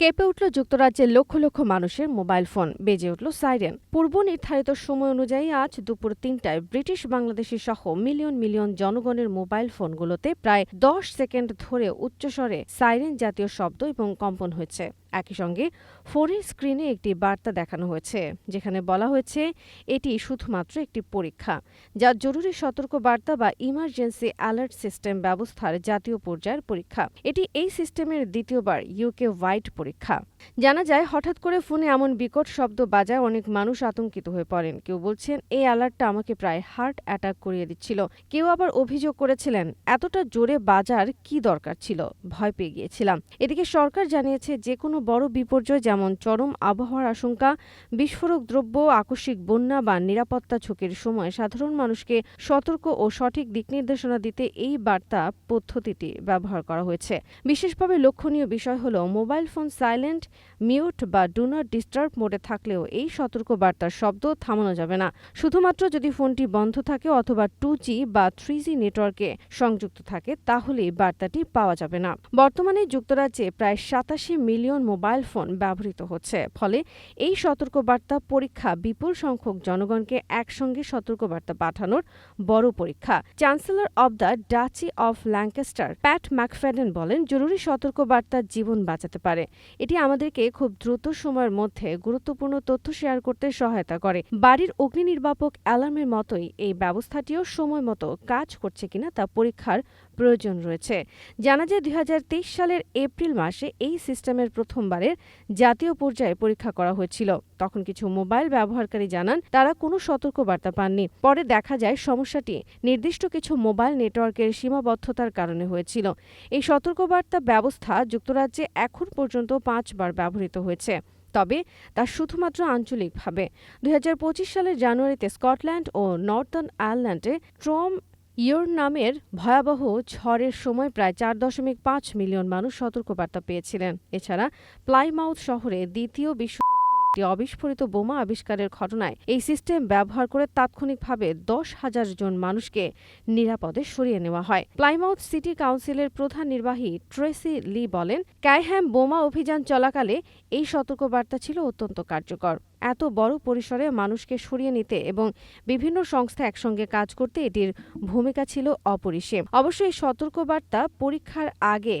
কেঁপে উঠল যুক্তরাজ্যের লক্ষ লক্ষ মানুষের মোবাইল ফোন। বেজে উঠল সাইরেন। পূর্ব নির্ধারিত সময় অনুযায়ী আজ দুপুর তিনটায় ব্রিটিশ বাংলাদেশি সহ মিলিয়ন মিলিয়ন জনগণের মোবাইল ফোনগুলোতে প্রায় দশ সেকেন্ড ধরে উচ্চস্বরে সাইরেন জাতীয় শব্দ এবং কম্পন হয়েছে। একই সঙ্গে ফোনের স্ক্রিনে একটি বার্তা দেখানো হয়েছে, যেখানে বলা হয়েছে, এটি শুধুমাত্র একটি পরীক্ষা। যা জরুরি সতর্ক বার্তা বা ইমার্জেন্সি অ্যালার্ট সিস্টেম ব্যবস্থার জাতীয় পর্যায়ের পরীক্ষা। এটি এই সিস্টেমের দ্বিতীয়বার ইউকে ওয়াইড পরীক্ষা। জানা যায়, হঠাৎ করে ফোনে এমন বিকট শব্দ বাজায় অনেক মানুষ আতঙ্কিত হয়ে পড়েন। কেউ বলছেন, এই অ্যালার্টটা আমাকে প্রায় হার্ট অ্যাটাক করিয়ে দিচ্ছিল। কেউ আবার অভিযোগ করেছিলেন, এতটা জোরে বাজার কি দরকার ছিল? ভয় পেয়ে গিয়েছিলাম। এদিকে সরকার জানিয়েছে, যে কোনো বড় বিপর্যয় যেমন চরম আবহাওয়ার আশঙ্কা, বিস্ফোরক দ্রব্য, আকস্মিক বন্যা বা নিরাপত্তা ঝুঁকির সময় সাধারণ মানুষকে সতর্ক ও সঠিক দিক নির্দেশনা দিতে এই বার্তা পদ্ধতিটি ব্যবহার করা হয়েছে। বিশেষভাবে লক্ষণীয় বিষয় হল, মোবাইল ফোন সাইলেন্ট মিউট বা ডু নট ডিস্টার্ব মোডে থাকলেও এই সতর্ক বার্তার শব্দ থামানো যাবে না। শুধুমাত্র যদি ফোনটি বন্ধ থাকে অথবা টু বা থ্রি জি নেটওয়ার্কে সংযুক্ত থাকে, তাহলেই বার্তাটি পাওয়া যাবে না। বর্তমানে যুক্তরাজ্যে প্রায় সাতাশি মিলিয়ন মোবাইল ফোন ব্যবহৃত হচ্ছে, ফলে এই সতর্কবার্তা পরীক্ষা বিপুল সংখ্যক জনগণকে একসঙ্গে সতর্কবার্তা পাঠানোর বড় পরীক্ষা। Chancellor of the duchy of Lancaster Pat McFadden বলেন, জরুরি সতর্কবার্তা জীবন বাঁচাতে পারে। এটি আমাদেরকে খুব দ্রুত সময়ের মধ্যে গুরুত্বপূর্ণ তথ্য শেয়ার করতে সহায়তা করে। বাড়ির অগ্নি নির্বাপক অ্যালার্মের মতোই এই ব্যবস্থাটিও সময় মতো কাজ করছে কিনা তা পরীক্ষার প্রয়োজন রয়েছে। জানা যায়, দুই সালের এপ্রিল মাসে এই সিস্টেমের প্রথমবারের জাতীয় পর্যায়ে পরীক্ষা করা হয়েছিল। তখন কিছু মোবাইল ব্যবহারকারী জানান, তারা কোনো সতর্কবার্তা পাননি। পরে দেখা যায়, সমস্যাটি নির্দিষ্ট কিছু মোবাইল নেটওয়ার্কের সীমাবদ্ধতার কারণে হয়েছিল। এই সতর্কবার্তা ব্যবস্থা যুক্তরাজ্যে এখন পর্যন্ত পাঁচবার ব্যবহৃত হয়েছে। তবে তা শুধুমাত্র আঞ্চলিকভাবে। দুই হাজার পঁচিশ সালের জানুয়ারিতে স্কটল্যান্ড ও নর্দার্ন আয়ারল্যান্ডে ট্রম ইয়োর নামের ভয়াবহ ঝড়ের সময় প্রায় চার দশমিক পাঁচ মিলিয়ন মানুষ সতর্কবার্তা পেয়েছিলেন। এছাড়া প্লাইমাউথ শহরে দ্বিতীয় বিশ্ব একটি অবিস্ফোরিত বোমা আবিষ্কারের ঘটনায় এই সিস্টেম ব্যবহার করে তাৎক্ষণিকভাবে দশ হাজার জন মানুষকে নিরাপদে সরিয়ে নেওয়া হয়। প্লাইমাউথ সিটি কাউন্সিলের প্রধান নির্বাহী ট্রেসি লি বলেন, ক্যাইহ্যাম বোমা অভিযান চলাকালে এই সতর্কবার্তা ছিল অত্যন্ত কার্যকর। এত বড় পরিসরে মানুষকে সরিয়ে নিতে এবং বিভিন্ন সংস্থা একসঙ্গে কাজ করতে এটির ভূমিকা ছিল অপরিসীম। অবশ্য এই সতর্কবার্তা পরীক্ষার আগে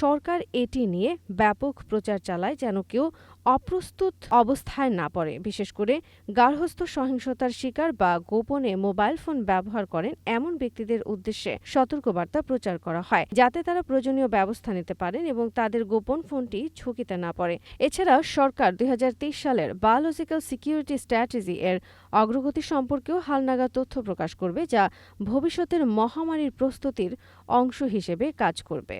সরকার এটি নিয়ে ব্যাপক প্রচার চালায় যেন কেউ অপ্রস্তুত অবস্থায় না পড়ে। বিশেষ করে গার্হস্থ্য সহিংসতার শিকার বা গোপনে মোবাইল ফোন ব্যবহার করেন এমন ব্যক্তিদের উদ্দেশ্যে সতর্কবার্তা প্রচার করা হয়, যাতে তারা প্রয়োজনীয় ব্যবস্থা নিতে পারেন এবং তাদের গোপন ফোনটি ঝুঁকিতে না পড়ে। এছাড়া সরকার দুই হাজার তেইশ সালের বায়োলজিক্যাল সিকিউরিটি স্ট্র্যাটেজি এর অগ্রগতি সম্পর্কেও হালনাগা তথ্য প্রকাশ করবে, যা ভবিষ্যতের মহামারীর প্রস্তুতির অংশ হিসেবে কাজ করবে।